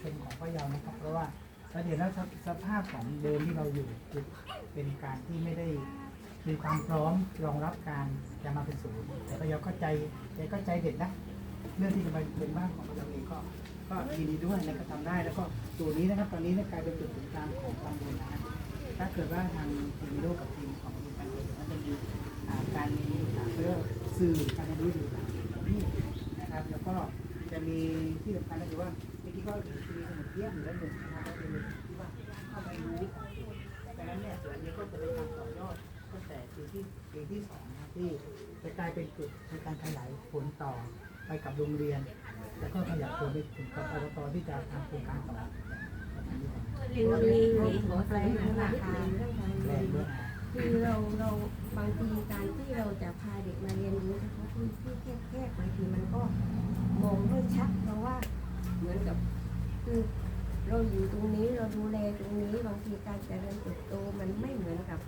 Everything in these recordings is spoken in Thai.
ชนของพะเยานะครับ เพราะว่าเราเห็นแล้วสภาพของเดิมที่เราอยู่คือเป็นการที่ไม่ได้มีความพร้อมรองรับการจะมาเป็นศูนย์แต่พะเยาก็ใจใจก็ใจเด็ดนะเรื่องที่จะมาเป็นบ้านของพะเยาเองก็ก็ยินดีด้วยนะครับทำได้แล้วก็ตัวนี้นะครับ ตอนนี้เนี่ยกลายเป็นจุดศูนย์กลางของตำบลนะฮะถ้าเกิดว่าทางทีมโลกกับทีมของทีมการเงินมันจะมีการมีอ่าเรื่อสื่อการเรียนรู้อยู่หลายที่นะครับ แล้วก็จะมีที่สำคัญก็คือว่า เมื่อกี้ก็มีสมุดเยี่ยมอยู่แล้วหนึ่งนะครับก็คือที่ว่าเข้าไปรู้ดังนั้นเนี่ยส่วนนี้ก็จะเป็นการต่อยอดตั้งแต่ปีที่ปีที่สองนะที่จะกลายเป็นจุดในการขยายผลต่อไปกับโรงเรียน แล้วก็ขยายผลไปถึงกับอบตที่จะทำโครงการต่อเรียนรู้ในหัวแปลงธนาคารคือเราเราบางทีการที่เราจะพาเด็กมาเรียนรู้เฉพาะคนที่แคบๆบางทีมันก็มองไม่ชัดเพราะว่า เหมือนกับคือเราอยู่ตรงนี้เราดูแลตรงนี้บางทีการเจริญเติบโตมันไม่เหมือนกับ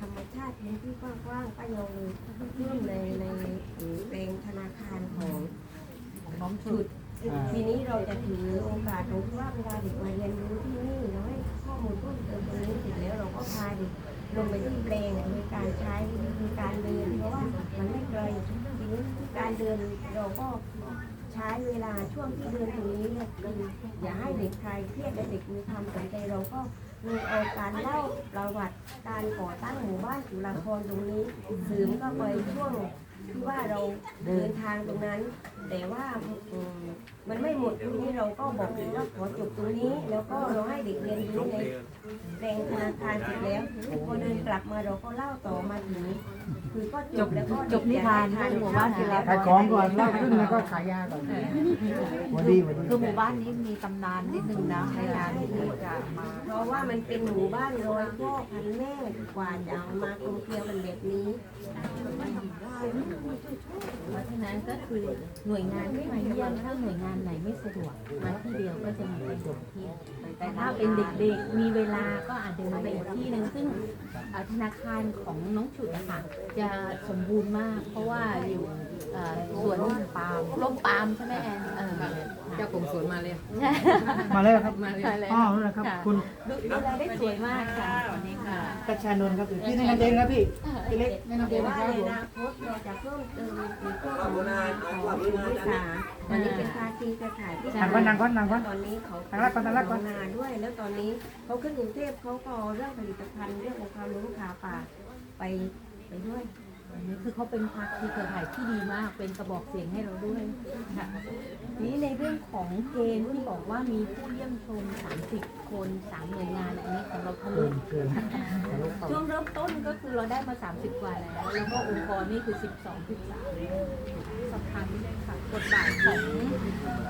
ธรรมชาติพื้นที่กว้างๆป้ายองเลยเพิ่มในในแปลงธนาคารของของชุดทีนี้เราจะถือโอกาสตรงที่ว่าเวลาเด็กมาเรียนรู้ที่นี่เราให้ข้อมูลเพิ่มเติมตรงนี้เสร็จแล้วเราก็พาเด็กลงไปที่แปลงโดยการใช้วิธีการเดินเพราะว่ามันไม่ไกลทีนี้การเดินเราก็ ใช้เวลาช่วงที่เดินตรงนี้เนี่ยคืออย่าให้เด็กใครเครียดและเด็กมีความสนใจเราก็มีเอาการเล่าประวัติการก่อตั้งหมู่บ้านจุฬาภรณ์ตรงนี้เสริมก็ไปช่วง ที่ว่าเราเดินทางตรงนั้น แต่ว่าอืมมันไม่หมดตรงนี้เราก็บอกเลยว่าขอจบตรงนี้ แล้วก็เราให้เด็กเรียนรู้ในแปลงธนาคารเสร็จแล้วพอเดินกลับมาเราก็เล่าต่อมาถึงคือก็จบแล้วก็จบนิทานเรื่องหมู่บ้านเสร็จแล้ว ขายของก่อนเล่าขึ้นแล้วก็ขายยาก่อนวันดีวันดีคือหมู่บ้านนี้มีตำนานนิดนึงนะในการที่จะมาเพราะว่ามันเป็นหมู่บ้านร้อยพ่อพันแม่กว่าจะเอามากลมเกลียวกันแบบนี้ เพราะฉะนั้น ก็คือหน่วยงานที่มาเยี่ยมถ้าหน่วยงานไหนไม่สะดวกมาที่เดียวก็จะมีประโยชน์ที่แต่ถ้าเป็นเด็กๆมีเวลาก็อาจเดินไปอีกที่หนึ่งซึ่งเอ่อธนาคารของน้องฉุดนะคะจะสมบูรณ์มาก เพราะว่าอยู่เอ่อสวนปาล์มร่มปาล์มใช่ไหมแอนเออเจ้าของสวนมาเลยมาแล้วครับมาเลยใช่แล้วอ๋อนั่นแหละครับค่ะคุณดูดูแลได้สวยมากค่ะวันนี้ค่ะกัญชานนท์ครับพี่แนะนำตัวเองครับพี่พี่เล็กแนะนำตัวแต่เองนะว่าครับผม ของศูนย์วิสาวันนี้เป็นภาคีเครือข่ายที่นางก้อนนางก้อนนางก้อนตอนนี้เขาทางรัฐก่อนทางรัฐก่อนนาด้วย แล้วตอนนี้เขาขึ้นกรุงเทพเขาก็เอาเรื่องผลิตภัณฑ์เรื่องของความรู้ขาป่าไปไปด้วยอันนี้คือเขาเป็นภาคีเครือข่ายที่ดีมากเป็นกระบอกเสียงให้เราด้วยค่ะนี้ในเรื่องของเกณฑ์ที่บอกว่ามีผู้เยี่ยมชม 30 คน3หน่วยงานอันนี้ของเราทะลุเกินเกินช่วงเริ่มต้นก็คือเราได้มา 30 กว่าแล้ว แล้วก็องค์กรนี่คือ 12 13 สำคัญเลยค่ะบทบาทของ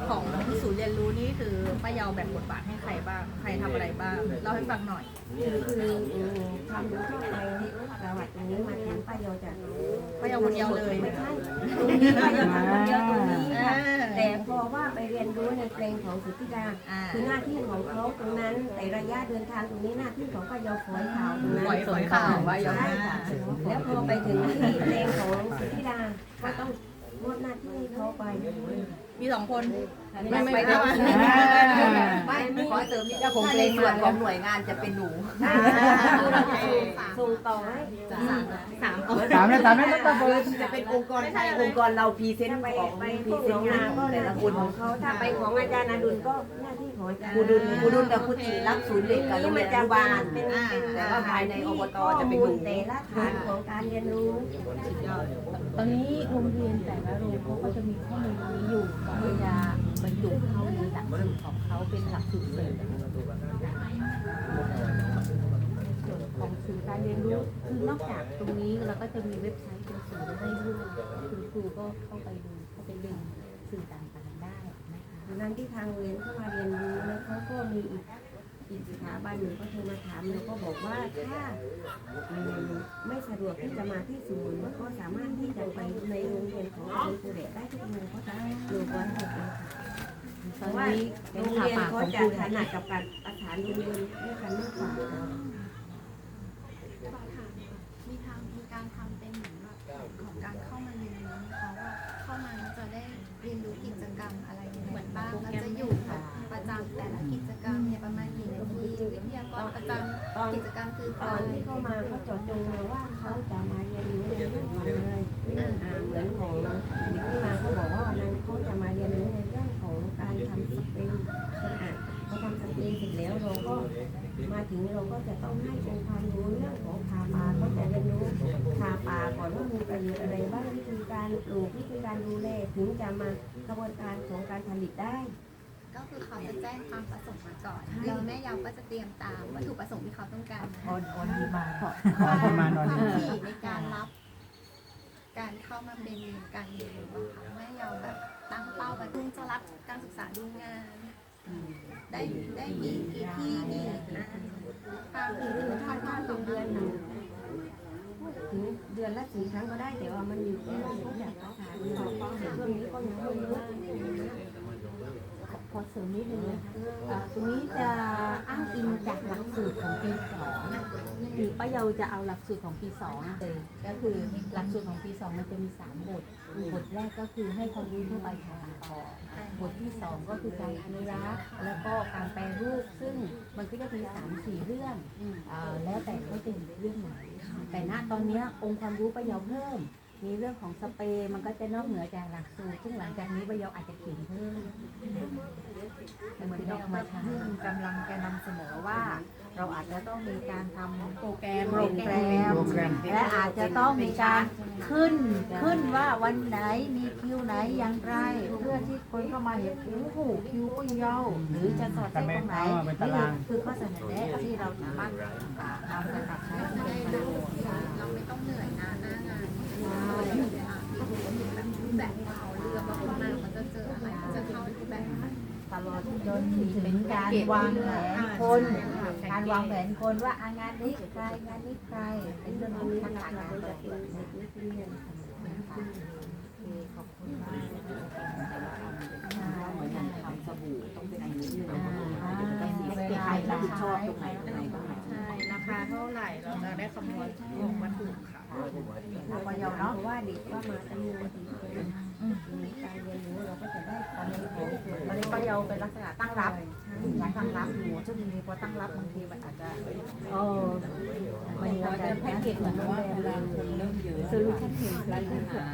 ของศูนย์เรียนรู้นี่คือป้าเยาวแบ่งบทบาทให้ใครบ้าง ใครทำอะไรบ้างเล่าให้ฟังหน่อย คือคืออืมความรู้ทั่วไปประวัติตรงนี้มาถึงป้าเยาวจะป้าเยาวคนเดียวเลยไม่ใช่ป้าเยาทำคนเดียวตรงนี้ค่ะแต่พอว่าไปเรียนรู้ในเพลงของสุทธิดาคือหน้าที่ของเขาตรงนั้น แต่ระยะเดินทางตรงนี้หน้าที่ของป้าเยาวฝอยขาวตรงนั้นปล่อยข่าวว่าเยาใช่ค่ะแล้วพอไปถึงที่เพลงของสุทธิดาก็ต้อง น้าที่เขาไป มีสองคน ไม่ไม่ไม่ไม่ไม่ไม่ ขอเสริมนิดเจ้าของเพลงส่วนของหน่วยงานจะเป็นหนูส่งต่อให้สามสามเลยสามเลยต้องเปิดจะเป็นองค์กรไทยองค์กรเราพรีเซนต์ไปของไปพพรีวกเซหนนองต์งานานก็แต่หน้าละคที่นของเขาถ้าไปของอาจารย์อดุลก็หน้าที่ของอาจารย์ครูดุลครูดุลกับครูจิรับศูนย์เด็กกับโรงเรียนอนุบาลเป็นเป็นแต่ว่าภายในอบตจะเป็นหนูแต่ละฐานของการเรียนรู้ตอนนี้โรงเรียนแต่ละโรงเขาก็จะมีข้อมูลนี้อยู่เพื่อจะ บรรจุเข้าในหลักสูตรของเขาเป็นหลักสูตรเสริมส่วนของสื่อการเรียนรู้คือนอกจากตรงนี้เราก็จะมีเว็บไซต์เป็นสื่อให้ด้วยคุณครูก็เข้าไปดูเข้าไปเรียนสื่อต่างๆได้นะคะดังนั้นที่ทางเรียนเข้ามาเรียนรู้แล้วเขาก็มีอีกอีกสถาบันหนึ่งก็โทรมาถามเราก็บอกว่าถ้าไม่สะดวกที่จะมาที่ศูนย์ก็สามารถที่จะไปในโรงเรียนของคุณครูเดชได้ทุกโรงก็ได้อยู่วันหมดเลยค่ะ ตอนว่านี้โรเป็นงขาเรียนป่าขเขาองจะครูถนัดกับการประสานโรงเรียนด้วยกันมากกว่าขอถามค่ะมีทางมีการทำเป็นเหมือนแบบของการเข้ามาเรียนรู้ไหมคะว่าเข้ามาแล้วจะได้เรียนรู้กิจกรรมอะไรยังไงบ้างแล้วจะอยู่แบบประจำแต่ละกิจกรรมประมาณยี่สิบวิทยากรประจตอนกิจกรรมคือตอนที่เข้ามาเขาเจาะจงเลยว่าเขาจะมาเรียนรู้ในเรื่องอะไรเลยอ่าเหมือนของเด็กที่มาเขาบอกว่าวันนั้นเขาจะมาเรียนรู้ในเรื่องของ การทำสปริงอ่าเขาทำสปริงเสร็จแล้วเราก็มาถึงเราก็จะต้องให้องค์ความรู้เรื่องของคาปาเขาจะเรียนรู้คาปาก่อนว่ามีประโยชน์อะไรบ้างวิธีการปลูกวิธีการดูแลถึงจะมากระบวนการของการผลิตได้ ก็คือเขาจะแจ้งความประสงค์มาก่อนแล้วแม่ยาก็จะเตรียมตามวัตถุประสงค์ที่เขาต้องการออนออนดีมาค่ะประมาณความถี่ในการรับ การเข้ามาเป็นการเรียนรู้อะค่ะแม่ยาแบบ ตั้งเป้าแบบเพิ่งจะรับการศึกษาดูงาน ได้ได้มีกี่ที่กี่นะค่ะคือคือถ้าถ้าเป็นเดือนหนึ่งถึงเดือนละสี่ครั้งก็ได้แต่ว่ามันอยู่ที่ว่าเขาอยากประสานเราก็ในช่วงนี้ก็ยังไม่เยอะ อเสริมนิดนึงนะคะเอ่อตรงนี้จะอ้างอิงจากหลักสูตรของปีสองคือป้าเยาจะเอาหลักสูตรของปีสองเลยก็คือหลักสูตรของปีสองมันจะมีสามบท บทแรกก็คือให้ความรู้ทั่วไปทางกาต่อบทที่สองก็คือการอนุรักษ์แล้วก็การแปรรูป ซึ่งมันก็จะมีสามสี่เรื่องอ่อแล้วแต่เขาจะเห็นเรื่องไหนแต่ณตอนนี้องค์ความรู้ประโยชน์เพิ่ม มีเรื่องของสเปรย์มันก็จะนอกเหนือจากหลักสูตรซึ่งหลังจากนี้ประโยชน์อาจจะเขียนเพิ่มเหมือนดอกไม้ที่กำลังจะนำเสนอว่า เราอาจจะต้องมีการทำโปรแกรมโปรแกรมโปรแกรม และอาจจะต้องมีการขึ้นขึ้นว่าวันไหนมีคิวไหนอย่างไร เพื่อที่คนเข้ามาเห็นโอ้โหคิวก็ยาวหรือจะสอดแทรกตรงไหนนี่คือข้อเสนอแนะที่เราสามารถอ่านำไปปรับใช้ไม่ในประโยชน์เราไม่ต้องเหนื่อยนะหน้างาน ราได้อยู่ในอะถ้าสมมติแบบรูปแบบที่เขาเลือดจนถึงการวางแผนคนการวางแผนคนว่าอะงานนี้ใครงานนี้ใครเป็นเรื่องของทักษะการปฏิบัติเด็กนักเรียนขอบคุณมากเหมือนการทำสบู่ต้องเป็นอันนี้เลยใครรับผิดชอบตรงไหนตรงไหนบ้างใช่ราคาเท่าไหร่เราจะได้คำนวณลงมาถูกค่ะ เราก็ยอมเนาะราะว่าเด็กว่ามาจำนวนกี่คนมีการเรียนรู้เราก็จะได้ความรู้ของส่วนตอนนี้ก็ยาเป็นลักษณะตั้งรับการตั้งรับอยู่ซึ่งมีพอตั้งรับบางทีมันอาจจะเออมันจะแพ็กเกจเหมือนโรงแรมเลยโซลูชันเห็นปัญหา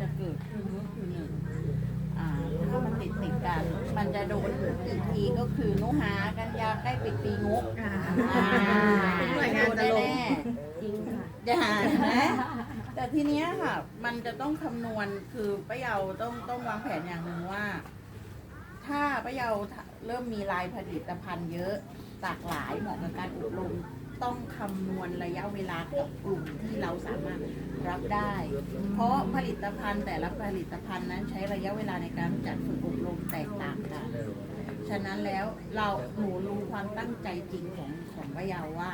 จะเกิดขึ้นก็คือหนึ่ง ถ้ามันติดติดกัน มันจะโดนอีกทีก็คือนุหากันยาใกล้ปิดปีงบอ่าอ่าหน่วยงานจะลงแน่จริงค่ะๆจะหานะแต่ทีเนี้ยค่ะ มันจะต้องคำนวณคือป้าเยาต้องต้องวางแผนอย่างหนึ่งว่า ถ้าป้าเยาเริ่มมีลายผลิตภัณฑ์เยอะหลากหลายเหมาะกับการอบรม ต้องคำนวณระยะเวลากับกลุ่มที่เราสามารถรับได้ เพราะผลิตภัณฑ์แต่ละผลิตภัณฑ์นั้นใช้ระยะเวลาในการจัดฝึกอบรมแตกต่างกัน ฉะนั้นแล้วเราหนูรู้ความตั้งใจจริงของของป้ายาวว่า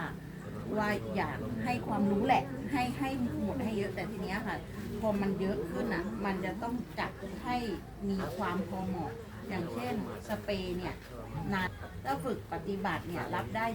ว่าอยากให้ความรู้แหละ ให้ให้หมดให้เยอะแต่ทีเนี้ยค่ะ พอมันเยอะขึ้นอะ มันจะต้องจัดให้มีความพอเหมาะ อย่างเช่นสเปรย์เนี่ยนานถ้าฝึกปฏิบัติเนี่ยรับได้